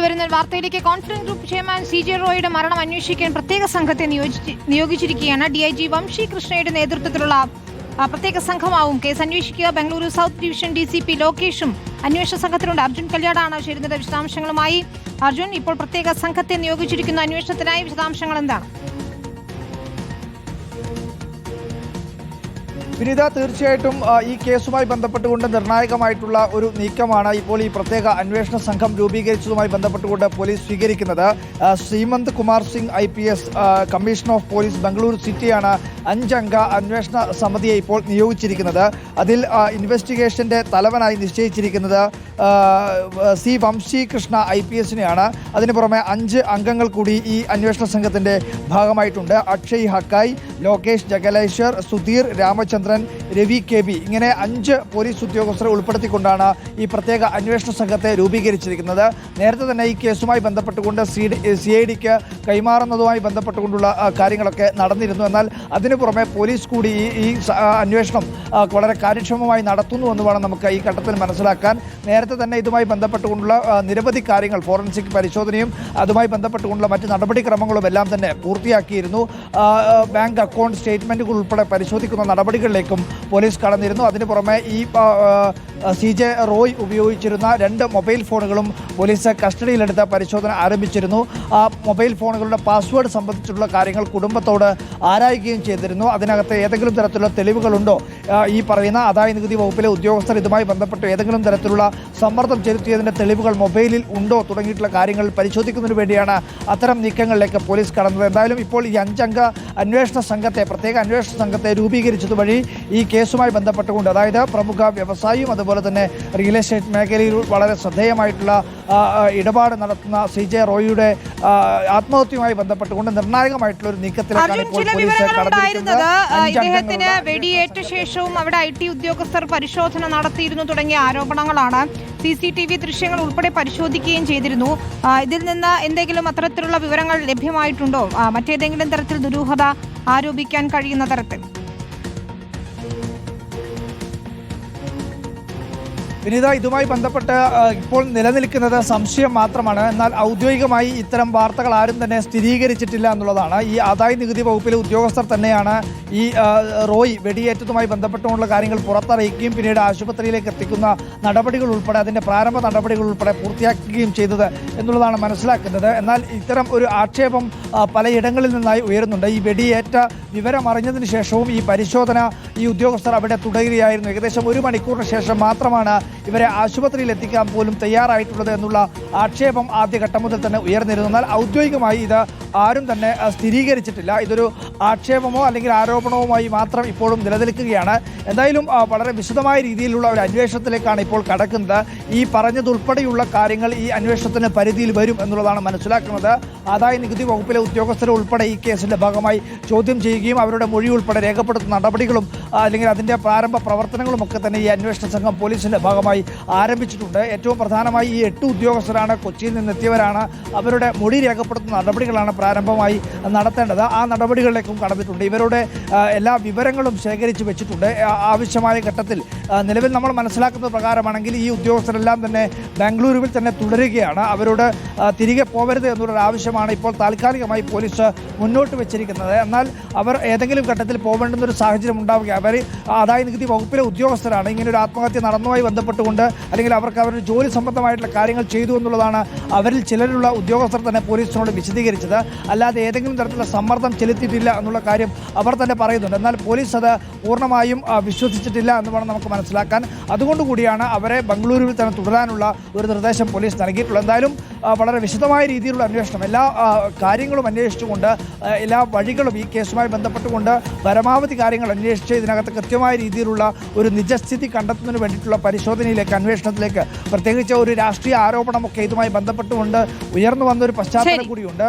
വരുന്ന വാർത്തയിലേക്ക് confidence group chairman C J റോയുടെ മരണം അന്വേഷിക്കാൻ പ്രത്യേക സംഘത്തെ നിയോഗിച്ചി- നിയോഗിച്ചിരിക്കുകയാണ് ഡി ഐ ജി വംശി കൃഷ്ണയുടെ നേതൃത്വത്തിലുള്ള പ്രത്യേക സംഘമാവും കേസ് അന്വേഷിക്കുക. Bengaluru south division D C P ലോകേഷും അന്വേഷണ സംഘത്തിലുണ്ട്. അർജുൻ കല്യാടാണ് ചേരുന്നത് വിശദാംശങ്ങളുമായി. അർജുൻ ഇപ്പോൾ പ്രത്യേക സംഘത്തെ നിയോഗിച്ചിരിക്കുന്ന അന്വേഷണത്തിനായി വിശദാംശങ്ങൾ എന്താണ്? വിനീത തീർച്ചയായിട്ടും ഈ കേസുമായി ബന്ധപ്പെട്ടുകൊണ്ട് നിർണായകമായിട്ടുള്ള ഒരു നീക്കമാണ് ഇപ്പോൾ ഈ പ്രത്യേക അന്വേഷണ സംഘം രൂപീകരിച്ചതുമായി ബന്ധപ്പെട്ടുകൊണ്ട് പോലീസ് സ്വീകരിക്കുന്നത്. Shrimant Kumar Singh I P S commissioner of police Bengaluru സിറ്റിയാണ് അഞ്ചംഗ അന്വേഷണ സമിതിയെ ഇപ്പോൾ നിയോഗിച്ചിരിക്കുന്നത്. അതിൽ ഇൻവെസ്റ്റിഗേഷന്റെ തലവനായി നിശ്ചയിച്ചിരിക്കുന്നത് സി വംശീകൃഷ്ണ ഐ പി എസിനെയാണ്. അതിനു പുറമെ അഞ്ച് അംഗങ്ങൾ കൂടി ഈ അന്വേഷണ സംഘത്തിന്റെ ഭാഗമായിട്ടുണ്ട്. അക്ഷയ് ഹക്കായ് ലോകേഷ് ജഗലേശ്വർ സുധീർ രാമചന്ദ്രൻ രവി കെ ബി ഇങ്ങനെ അഞ്ച് പോലീസ് ഉദ്യോഗസ്ഥരെ ഉൾപ്പെടുത്തിക്കൊണ്ടാണ് ഈ പ്രത്യേക അന്വേഷണ സംഘത്തെ രൂപീകരിച്ചിരിക്കുന്നത്. നേരത്തെ തന്നെ ഈ കേസുമായി ബന്ധപ്പെട്ടുകൊണ്ട് സി സി ഐ ഡിക്ക് കൈമാറുന്നതുമായി ബന്ധപ്പെട്ടുകൊണ്ടുള്ള കാര്യങ്ങളൊക്കെ നടന്നിരുന്നു. എന്നാൽ അതിനു പുറമെ പോലീസ് കൂടി ഈ അന്വേഷണം വളരെ കാര്യക്ഷമമായി നടത്തുന്നു എന്ന് വേണം നമുക്ക് ഈ ഘട്ടത്തിൽ മനസ്സിലാക്കാൻ. നേരത്തെ തന്നെ ഇതുമായി ബന്ധപ്പെട്ടുകൊണ്ടുള്ള നിരവധി കാര്യങ്ങൾ ഫോറൻസിക് പരിശോധനയും അതുമായി ബന്ധപ്പെട്ടുകൊണ്ടുള്ള മറ്റ് നടപടിക്രമങ്ങളും എല്ലാം തന്നെ പൂർത്തിയാക്കിയിരുന്നു. ബാങ്ക് അക്കൗണ്ട് സ്റ്റേറ്റ്മെന്റുകൾ ഉൾപ്പെടെ പരിശോധിക്കുന്ന നടപടികളിലേക്കും പോലീസ് കടന്നിരുന്നു. അതിനു പുറമെ ഈ സി ജെ റോയ് ഉപയോഗിച്ചിരുന്ന രണ്ട് മൊബൈൽ ഫോണുകളും പോലീസ് കസ്റ്റഡിയിലെടുത്ത് പരിശോധന ആരംഭിച്ചിരുന്നു. ആ മൊബൈൽ ഫോണുകളുടെ പാസ്വേഡ് സംബന്ധിച്ചിട്ടുള്ള കാര്യങ്ങൾ കുടുംബത്തോട് ആരായുകയും ചെയ്തിരുന്നു. അതിനകത്ത് ഏതെങ്കിലും തരത്തിലുള്ള തെളിവുകളുണ്ടോ? ഈ പറയുന്ന ആദായ നികുതി വകുപ്പിലെ ഉദ്യോഗസ്ഥർ ഇതുമായി ബന്ധപ്പെട്ട് ഏതെങ്കിലും തരത്തിലുള്ള സമ്മർദ്ദം ചെലുത്തിയതിന്റെ തെളിവുകൾ മൊബൈലിൽ ഉണ്ടോ തുടങ്ങിയിട്ടുള്ള കാര്യങ്ങൾ പരിശോധിക്കുന്നതിന് വേണ്ടിയാണ് അത്തരം നീക്കങ്ങളിലേക്ക് പോലീസ് കടന്നത്. എന്തായാലും ഇപ്പോൾ ഈ അഞ്ചംഗ അന്വേഷണ സംഘത്തെ പ്രത്യേക അന്വേഷണ സംഘത്തെ രൂപീകരിച്ചതുവഴി ഈ കേസുമായി ബന്ധപ്പെട്ടുകൊണ്ട് അതായത് പ്രമുഖ വ്യവസായിയും അതുപോലെ തന്നെ റിയൽ എസ്റ്റേറ്റ് മേഖലയിൽ വളരെ ശ്രദ്ധേയമായിട്ടുള്ള ഇടപാട് നടത്തുന്ന സി ജെ റോയിയുടെ ആത്മഹത്യയുമായി ബന്ധപ്പെട്ടുകൊണ്ട് നിർണായകമായിട്ടുള്ള ഒരു നീക്കത്തിലേക്കാണ് അർജുൻ ഇപ്പോൾ പോലീസ് കടന്നിരിക്കുന്നത്. ഇദ്ദേഹത്തിന് വെടിയേറ്റ ശേഷവും അവിടെ ഐ ടി ഉദ്യോഗസ്ഥർ പരിശോധന നടത്തിയിരുന്നു തുടങ്ങിയ ആരോപണങ്ങളാണ്. സി സി ടി വി ദൃശ്യങ്ങൾ ഉൾപ്പെടെ പരിശോധിക്കുകയും ചെയ്തിരുന്നു. ഇതിൽ നിന്ന് എന്തെങ്കിലും അത്തരത്തിലുള്ള വിവരങ്ങൾ ലഭ്യമായിട്ടുണ്ടോ? മറ്റേതെങ്കിലും തരത്തിൽ ദുരൂഹത ആരോപിക്കാൻ കഴിയുന്ന തരത്തിൽ. വിനീത ഇതുമായി ബന്ധപ്പെട്ട് ഇപ്പോൾ നിലനിൽക്കുന്നത് സംശയം മാത്രമാണ്. എന്നാൽ ഔദ്യോഗികമായി ഇത്തരം വാർത്തകൾ ആരും തന്നെ സ്ഥിരീകരിച്ചിട്ടില്ല എന്നുള്ളതാണ്. ഈ ആദായ നികുതി വകുപ്പിലെ ഉദ്യോഗസ്ഥർ തന്നെയാണ് ഈ റോയ് വെടിയേറ്റതുമായി ബന്ധപ്പെട്ടുകൊണ്ടുള്ള കാര്യങ്ങൾ പുറത്തറിയിക്കുകയും പിന്നീട് ആശുപത്രിയിലേക്ക് എത്തിക്കുന്ന നടപടികൾ ഉൾപ്പെടെ അതിന്റെ പ്രാരംഭ നടപടികൾ ഉൾപ്പെടെ പൂർത്തിയാക്കുകയും ചെയ്തത് എന്നുള്ളതാണ് മനസ്സിലാക്കുന്നത്. എന്നാൽ ഇത്തരം ഒരു ആക്ഷേപം പലയിടങ്ങളിൽ നിന്നായി ഉയരുന്നുണ്ട്. ഈ വെടിയേറ്റ വിവരം അറിഞ്ഞതിന് ശേഷവും ഈ പരിശോധന ഈ ഉദ്യോഗസ്ഥർ അവിടെ തുടരുകയായിരുന്നു. ഏകദേശം ഒരു മണിക്കൂറിന് ശേഷം മാത്രമാണ് ഇവരെ ആശുപത്രിയിൽ എത്തിക്കാൻ പോലും തയ്യാറായിട്ടുള്ളത് എന്നുള്ള ആക്ഷേപം ആദ്യഘട്ടം മുതൽ തന്നെ ഉയർന്നിരുന്നു. എന്നാൽ ഔദ്യോഗികമായി ഇത് ആരും തന്നെ സ്ഥിരീകരിച്ചിട്ടില്ല. ഇതൊരു ആക്ഷേപമോ അല്ലെങ്കിൽ ആരോപണവുമായി മാത്രം ഇപ്പോഴും നിലനിൽക്കുകയാണ്. എന്തായാലും വളരെ വിശദമായ രീതിയിലുള്ള ഒരു അന്വേഷണത്തിലേക്കാണ് ഇപ്പോൾ കടക്കുന്നത്. ഈ പറഞ്ഞതുൾപ്പെടെയുള്ള കാര്യങ്ങൾ ഈ അന്വേഷണത്തിന് പരിധിയിൽ വരും എന്നുള്ളതാണ് മനസ്സിലാക്കുന്നത്. ആദായ നികുതി വകുപ്പിലെ ഉദ്യോഗസ്ഥരെ ഉൾപ്പെടെ ഈ കേസിന്റെ ഭാഗമായി ചോദ്യം ചെയ്യുകയും അവരുടെ മൊഴി ഉൾപ്പെടെ രേഖപ്പെടുത്തുന്ന നടപടികളും അല്ലെങ്കിൽ അതിന്റെ പ്രാരംഭ പ്രവർത്തനങ്ങളും ഒക്കെ തന്നെ ഈ അന്വേഷണ സംഘം പോലീസിന്റെ ഭാഗമായി ആരംഭിച്ചിട്ടുണ്ട്. ഏറ്റവും പ്രധാനമായി ഈ എട്ട് ഉദ്യോഗസ്ഥരാണ് കൊച്ചിയിൽ നിന്നെത്തിയവരാണ്. അവരുടെ മൊഴി രേഖപ്പെടുത്തുന്ന നടപടികളാണ് പ്രാരംഭമായി നടത്തേണ്ടത്. ആ നടപടികളിലേക്കും കടന്നിട്ടുണ്ട്. ഇവരുടെ എല്ലാ വിവരങ്ങളും ശേഖരിച്ച് വെച്ചിട്ടുണ്ട്. ആവശ്യമായ ഘട്ടത്തിൽ നിലവിൽ നമ്മൾ മനസ്സിലാക്കുന്ന പ്രകാരമാണെങ്കിൽ ഈ ഉദ്യോഗസ്ഥരെല്ലാം തന്നെ ബാംഗ്ലൂരുവിൽ തന്നെ തുടരുകയാണ്. അവരോട് തിരികെ പോകരുത് എന്നുള്ളൊരു ആവശ്യമാണ് ഇപ്പോൾ താൽക്കാലികമായി പോലീസ് മുന്നോട്ട് വെച്ചിരിക്കുന്നത്. എന്നാൽ അവർ ഏതെങ്കിലും ഘട്ടത്തിൽ പോകേണ്ടുന്ന ഒരു സാഹചര്യം ഉണ്ടാവുക അവർ ആദായ നികുതി വകുപ്പിലെ ഉദ്യോഗസ്ഥരാണ്. ഇങ്ങനെ ഒരു ആത്മഹത്യ നടന്നുമായി ബന്ധപ്പെട്ടുകൊണ്ട് അല്ലെങ്കിൽ അവർക്ക് അവരുടെ ജോലി സംബന്ധമായിട്ടുള്ള കാര്യങ്ങൾ ചെയ്തു എന്നുള്ളതാണ് അവരിൽ ചിലരുള്ള ഉദ്യോഗസ്ഥർ തന്നെ പോലീസിനോട് വിശദീകരിച്ചത്. അല്ലാതെ ഏതെങ്കിലും തരത്തിലുള്ള സമ്മർദ്ദം ചെലുത്തിയിട്ടില്ല എന്നുള്ള കാര്യം അവർ തന്നെ പറയുന്നുണ്ട്. എന്നാൽ പോലീസ് അത് പൂർണമായും വിശ്വസിച്ചിട്ടില്ല എന്ന് വേണം നമുക്ക് മനസ്സിലാക്കാൻ. അതുകൊണ്ട് കൂടിയാണ് അവരെ ബംഗളൂരുവിൽ തന്നെ തുടരാനുള്ള ഒരു നിർദ്ദേശം പോലീസ് നൽകിയിട്ടുള്ളത്. എന്തായാലും വളരെ വിശദമായ രീതിയിലുള്ള അന്വേഷണം എല്ലാ കാര്യങ്ങളും അന്വേഷിച്ചുകൊണ്ട് എല്ലാ വഴികളും ഈ കേസുമായി ബന്ധപ്പെട്ടുകൊണ്ട് പരമാവധി കാര്യങ്ങൾ അന്വേഷിച്ച് ഇതിനകത്ത് കൃത്യമായ രീതിയിലുള്ള ഒരു നിജസ്ഥിതി കണ്ടെത്തുന്നതിന് വേണ്ടിയിട്ടുള്ള പരിശോധനയിലേക്ക് അന്വേഷണത്തിലേക്ക് പ്രത്യേകിച്ച് ഒരു രാഷ്ട്രീയ ആരോപണമൊക്കെ ഇതുമായി ബന്ധപ്പെട്ടുകൊണ്ട് ഉയർന്നു വന്ന ഒരു പശ്ചാത്തലം കൂടിയുണ്ട്.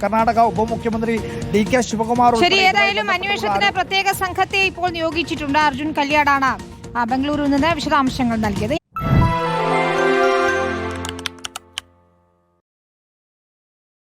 കർണാടക ഉപമുഖ്യമന്ത്രി ഡി കെ ശിവകുമാർ ശരി ഏതായാലും അന്വേഷണത്തിന് പ്രത്യേക സംഘത്തെ ഇപ്പോൾ നിയോഗിച്ചിട്ടുണ്ട് അർജുൻ കല്യാടാണ് ആ, ബംഗളൂരുവിൽ നിന്ന് വിശദാംശങ്ങൾ നൽകിയത്.